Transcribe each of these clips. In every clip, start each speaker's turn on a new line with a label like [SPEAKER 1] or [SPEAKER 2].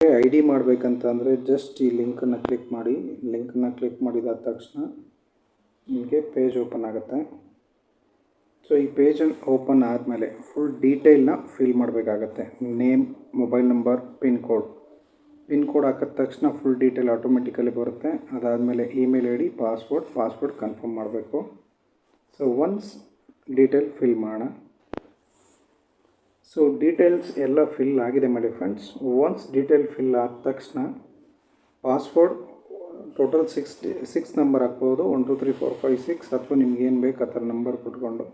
[SPEAKER 1] I D ಮಾಡಬೇಕಂತ ಅಂದರೆ just ಈ ಲಿಂಕನ್ನು ಕ್ಲಿಕ್ ಮಾಡಿ ಲಿಂಕನ್ನು ಕ್ಲಿಕ್ ಮಾಡಿದಾದ ತಕ್ಷಣ ನಿಮಗೆ ಪೇಜ್ ಓಪನ್ ಆಗುತ್ತೆ. ಸೊ ಈ ಪೇಜನ್ನು ಓಪನ್ ಆದಮೇಲೆ ಫುಲ್ ಡೀಟೇಲ್ನ ಫಿಲ್ ಮಾಡಬೇಕಾಗತ್ತೆ. Name mobile number pin code pin code ಹಾಕಿದ ತಕ್ಷಣ ಫುಲ್ ಡೀಟೇಲ್ ಆಟೋಮೆಟಿಕಲಿ ಬರುತ್ತೆ. ಅದಾದಮೇಲೆ email I D password password confirm ಮಾಡಬೇಕು. ಸೊ ಒನ್ಸ್ ಡೀಟೇಲ್ ಫಿಲ್ ಮಾಡೋಣ. ಸೊ ಡೀಟೇಲ್ಸ್ ಎಲ್ಲ ಫಿಲ್ ಆಗಿದೆ ಮಾಡಿ ಫ್ರೆಂಡ್ಸ್ ಒನ್ಸ್ ಡೀಟೇಲ್ ಫಿಲ್ ಆದ ತಕ್ಷಣ password total six six number ಹಾಕ್ಬೋದು. One two three four five six ಅಥವಾ ನಿಮ್ಗೆ ಏನು ಬೇಕು ಆ ಥರ ನಂಬರ್ ಕೊಟ್ಕೊಂಡು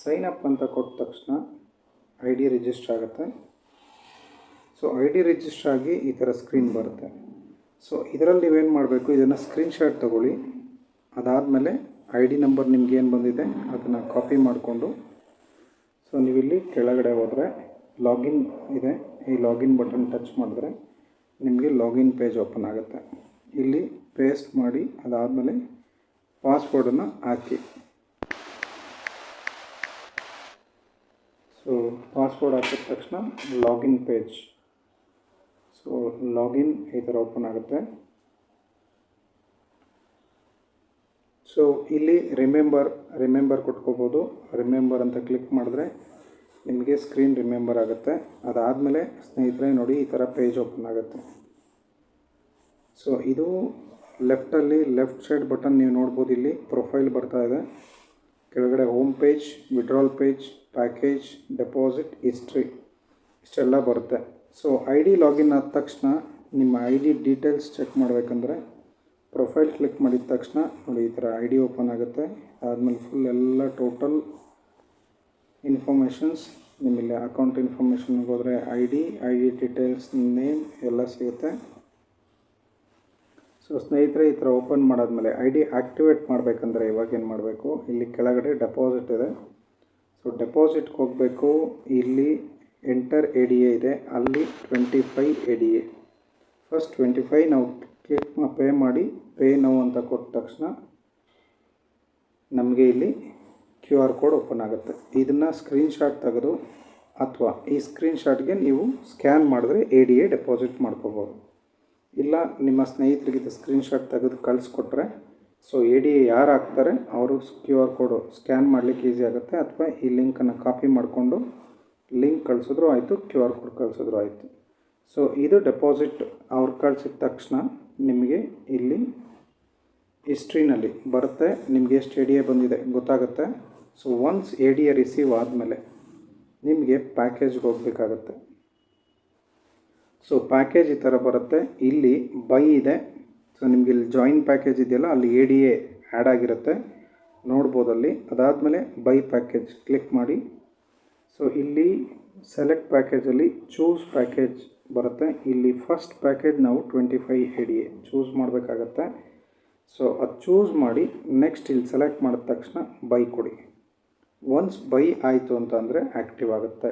[SPEAKER 1] ಸೈನ್ ಅಪ್ ಅಂತ ಕೊಟ್ಟ ತಕ್ಷಣ ಐ ಡಿ ರಿಜಿಸ್ಟರ್ ಆಗುತ್ತೆ. ಸೊ ಐ ಡಿ ರಿಜಿಸ್ಟರ್ ಆಗಿ ಈ ಥರ ಸ್ಕ್ರೀನ್ ಬರುತ್ತೆ. ಸೊ ಇದರಲ್ಲಿ ನೀವೇನು ಮಾಡಬೇಕು? ಇದನ್ನು ಸ್ಕ್ರೀನ್ಶಾಟ್ ತೊಗೊಳ್ಳಿ. ಅದಾದಮೇಲೆ ಐ ಡಿ ನಂಬರ್ ನಿಮ್ಗೆ ಏನು ಬಂದಿದೆ? ಅದನ್ನು ಕಾಪಿ ಮಾಡಿಕೊಂಡು ಸೊ ನೀವಿಲ್ಲಿ ಕೆಳಗಡೆ ಹೋದರೆ ಲಾಗಿನ್ ಇದೆ. ಈ ಲಾಗಿನ್ ಬಟನ್ ಟಚ್ ಮಾಡಿದ್ರೆ ನಿಮಗೆ ಲಾಗಿನ್ ಪೇಜ್ ಓಪನ್ ಆಗುತ್ತೆ. ಇಲ್ಲಿ ಪೇಸ್ಟ್ ಮಾಡಿ, ಅದಾದಮೇಲೆ ಪಾಸ್ವರ್ಡನ್ನು ಹಾಕಿ. ಸೊ ಪಾಸ್ವರ್ಡ್ ಹಾಕಿದ ತಕ್ಷಣ ಲಾಗಿನ್ ಪೇಜ್ ಸೊ ಲಾಗಿನ್ ಈ ಥರ ಓಪನ್ ಆಗುತ್ತೆ. ಸೊ ಇಲ್ಲಿ ರಿಮೆಂಬರ್ ರಿಮೆಂಬರ್ ಕೊಟ್ಕೋಬೋದು. ರಿಮೆಂಬರ್ ಅಂತ ಕ್ಲಿಕ್ ಮಾಡಿದ್ರೆ ನಿಮಗೆ ಸ್ಕ್ರೀನ್ ರಿಮೆಂಬರ್ ಆಗುತ್ತೆ. ಅದಾದಮೇಲೆ ಸ್ನೇಹಿತರೆ ನೋಡಿ ಈ ಥರ ಪೇಜ್ ಓಪನ್ ಆಗುತ್ತೆ. ಸೊ ಇದು ಲೆಫ್ಟಲ್ಲಿ ಲೆಫ್ಟ್ ಸೈಡ್ ಬಟನ್ ನೀವು ನೋಡ್ಬೋದು ಇಲ್ಲಿ. ಪ್ರೊಫೈಲ್ ಬರ್ತಾ ಇದೆ. ಕೆಳಗಡೆ home page withdrawal page package deposit history ಇಷ್ಟೆಲ್ಲ ಬರುತ್ತೆ. ಸೊ ಐ ಡಿ ಲಾಗಿನ್ ಆದ ತಕ್ಷಣ ನಿಮ್ಮ ಐ ಡಿ ಡೀಟೇಲ್ಸ್ ಚೆಕ್ ಮಾಡಬೇಕಂದ್ರೆ ಪ್ರೊಫೈಲ್ ಕ್ಲಿಕ್ ಮಾಡಿದ ತಕ್ಷಣ ನೋಡಿ ಈ ಥರ ಐ ಡಿ ಓಪನ್ ಆಗುತ್ತೆ. ಆದಮೇಲೆ ಫುಲ್ ಎಲ್ಲ ಟೋಟಲ್ ಇನ್ಫಾರ್ಮೇಷನ್ಸ್ ನಿಮ್ಮಲ್ಲಿ ಅಕೌಂಟ್ ಇನ್ಫಾರ್ಮೇಷನ್ಗೆ ಹೋದರೆ I D I D details name ಎಲ್ಲ ಸಿಗುತ್ತೆ. ಸೊ ಸ್ನೇಹಿತರೆ, ಈ ಥರ ಓಪನ್ ಮಾಡಾದಮೇಲೆ ಐ ಡಿ ಆ್ಯಕ್ಟಿವೇಟ್ ಮಾಡಬೇಕಂದ್ರೆ ಇವಾಗ ಏನು ಮಾಡಬೇಕು? ಇಲ್ಲಿ ಕೆಳಗಡೆ ಡೆಪಾಸಿಟ್ ಇದೆ. ಸೊ ಡೆಪಾಸಿಟ್ಗೆ ಹೋಗಬೇಕು. ಇಲ್ಲಿ ಎಂಟರ್ ಎ ಡಿ ಎ ಇದೆ. ಅಲ್ಲಿ twenty five A D A first twenty five ನಾವು ಕ್ಲಿಕ್ ಪೇ ಮಾಡಿ ಪೇ ನೋವು ಅಂತ ಕೊಟ್ಟ ತಕ್ಷಣ ನಮಗೆ ಇಲ್ಲಿ ಕ್ಯೂ ಆರ್ ಕೋಡ್ ಓಪನ್ ಆಗುತ್ತೆ. ಇದನ್ನು ಸ್ಕ್ರೀನ್ಶಾಟ್ ತೆಗೆದು ಅಥವಾ ಈ ಸ್ಕ್ರೀನ್ಶಾಟ್ಗೆ ನೀವು ಸ್ಕ್ಯಾನ್ ಮಾಡಿದ್ರೆ ಎ ಡಿ ಎ ಡೆಪಾಸಿಟ್ ಮಾಡ್ಕೋಬೋದು. ಇಲ್ಲ, ನಿಮ್ಮ ಸ್ನೇಹಿತರಿಗೆ ಇದು ಸ್ಕ್ರೀನ್ಶಾಟ್ ತೆಗೆದು ಕಳಿಸ್ಕೊಟ್ರೆ, ಸೊ ಎ ಡಿ ಎ ಯಾರು ಹಾಕ್ತಾರೆ, ಅವರು ಕ್ಯೂ ಆರ್ ಕೋಡು ಸ್ಕ್ಯಾನ್ ಮಾಡಲಿಕ್ಕೆ ಈಸಿ ಆಗುತ್ತೆ. ಅಥವಾ ಈ ಲಿಂಕನ್ನು ಕಾಪಿ ಮಾಡಿಕೊಂಡು ಲಿಂಕ್ ಕಳಿಸಿದ್ರು ಆಯಿತು, ಕ್ಯೂ ಆರ್ ಕೋಡ್ ಕಳಿಸಿದ್ರು ಆಯಿತು. ಸೊ ಇದು ಡೆಪಾಸಿಟ್, ಅವ್ರು ಕಳಿಸಿದ ತಕ್ಷಣ ನಿಮಗೆ ಇಲ್ಲಿ ಹಿಸ್ಟ್ರಿನಲ್ಲಿ ಬರುತ್ತೆ. ನಿಮಗೆ ಎಷ್ಟು ಎ ಡಿ ಎ ಬಂದಿದೆ ಗೊತ್ತಾಗುತ್ತೆ. So once A D A receive ಆದಮೇಲೆ ನಿಮಗೆ ಪ್ಯಾಕೇಜ್ಗೆ ಹೋಗಬೇಕಾಗತ್ತೆ. ಸೊ ಪ್ಯಾಕೇಜ್ ಈ ಥರ ಬರುತ್ತೆ. ಇಲ್ಲಿ ಬೈ ಇದೆ. ಸೊ ನಿಮಗೆ ಇಲ್ಲಿ ಜಾಯಿನ್ ಪ್ಯಾಕೇಜ್ ಇದೆಯಲ್ಲ, ಅಲ್ಲಿ ಎ ಡಿ ಎ ಆ್ಯಡ್ ಆಗಿರುತ್ತೆ. ನೋಡ್ಬೋದು ಅಲ್ಲಿ. ಅದಾದಮೇಲೆ ಬೈ ಪ್ಯಾಕೇಜ್ ಕ್ಲಿಕ್ ಮಾಡಿ. ಸೊ ಇಲ್ಲಿ ಸೆಲೆಕ್ಟ್ ಪ್ಯಾಕೇಜಲ್ಲಿ ಚೂಸ್ ಪ್ಯಾಕೇಜ್ ಬರುತ್ತೆ. ಇಲ್ಲಿ ಫಸ್ಟ್ ಪ್ಯಾಕೇಜ್ ನಾವು ಟ್ವೆಂಟಿ ಫೈ ಚೂಸ್ ಮಾಡಬೇಕಾಗತ್ತೆ. ಸೊ ಅದು ಚೂಸ್ ಮಾಡಿ ನೆಕ್ಸ್ಟ್ ಇಲ್ಲಿ ಸೆಲೆಕ್ಟ್ ಮಾಡಿದ ತಕ್ಷಣ ಬೈ ಕೊಡಿ. ಒನ್ಸ್ ಬೈ ಆಯಿತು ಅಂತಂದರೆ ಆ್ಯಕ್ಟಿವ್ ಆಗುತ್ತೆ.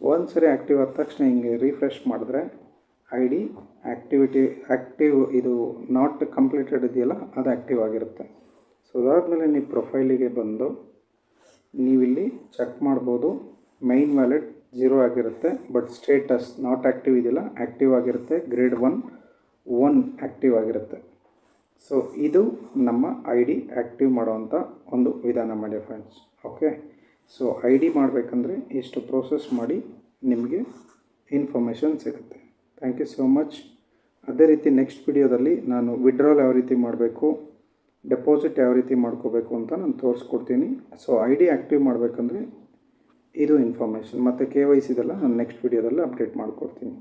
[SPEAKER 1] ಒಂದು ಸರಿ ಆ್ಯಕ್ಟಿವ್ ಆದ ತಕ್ಷಣ ಹಿಂಗೆ ರಿಫ್ರೆಶ್ ಮಾಡಿದ್ರೆ ಐ ಡಿ ಆ್ಯಕ್ಟಿವಿಟಿ ಆ್ಯಕ್ಟಿವ್ ಇದು ನಾಟ್ ಕಂಪ್ಲೀಟೆಡ್ ಇದೆಯಲ್ಲ, ಅದು ಆ್ಯಕ್ಟಿವ್ ಆಗಿರುತ್ತೆ. ಸೊ ಅದಾದಮೇಲೆ ನೀವು ಪ್ರೊಫೈಲಿಗೆ ಬಂದು ನೀವಿಲ್ಲಿ ಚೆಕ್ ಮಾಡ್ಬೋದು ಮೈನ್ ವ್ಯಾಲೆಟ್ ಜೀರೋ ಆಗಿರುತ್ತೆ ಬಟ್ ಸ್ಟೇಟಸ್ ನಾಟ್ ಆ್ಯಕ್ಟಿವ್ ಇದೆಯಲ್ಲ ಆ್ಯಕ್ಟಿವ್ ಆಗಿರುತ್ತೆ ಗ್ರೇಡ್ ಒನ್ ಒನ್ ಆ್ಯಕ್ಟಿವ್ ಆಗಿರುತ್ತೆ. ಸೊ ಇದು ನಮ್ಮ ಐ ಡಿ ಆ್ಯಕ್ಟಿವ್ ಮಾಡೋವಂಥ ಒಂದು ವಿಧಾನ ಮಾಡಿ friends okay so I D ಮಾಡಬೇಕಂದ್ರೆ ಇಷ್ಟು ಪ್ರೋಸೆಸ್ ಮಾಡಿ ನಿಮಗೆ ಇನ್ಫಾರ್ಮೇಷನ್ ಸಿಗುತ್ತೆ. ಥ್ಯಾಂಕ್ ಯು ಸೋ ಮಚ್ ಅದೇ ರೀತಿ ನೆಕ್ಸ್ಟ್ ವಿಡಿಯೋದಲ್ಲಿ ನಾನು ವಿಡ್ರಾಲ್ ಯಾವ ರೀತಿ ಮಾಡಬೇಕು ಡೆಪಾಸಿಟ್ ಯಾವ ರೀತಿ ಮಾಡ್ಕೋಬೇಕು ಅಂತ ನಾನು ತೋರಿಸ್ಕೊಡ್ತೀನಿ. ಸೊ ಐ ಡಿ ಆ್ಯಕ್ಟಿವ್ ಮಾಡಬೇಕಂದ್ರೆ ಇದು ಇನ್ಫಾರ್ಮೇಷನ್ ಮತ್ತು ಕೆ ವೈ ಸಿದೆಲ್ಲ ನಾನು ನೆಕ್ಸ್ಟ್ ವೀಡಿಯೋದಲ್ಲಿ ಅಪ್ಡೇಟ್ ಮಾಡಿಕೊಡ್ತೀನಿ.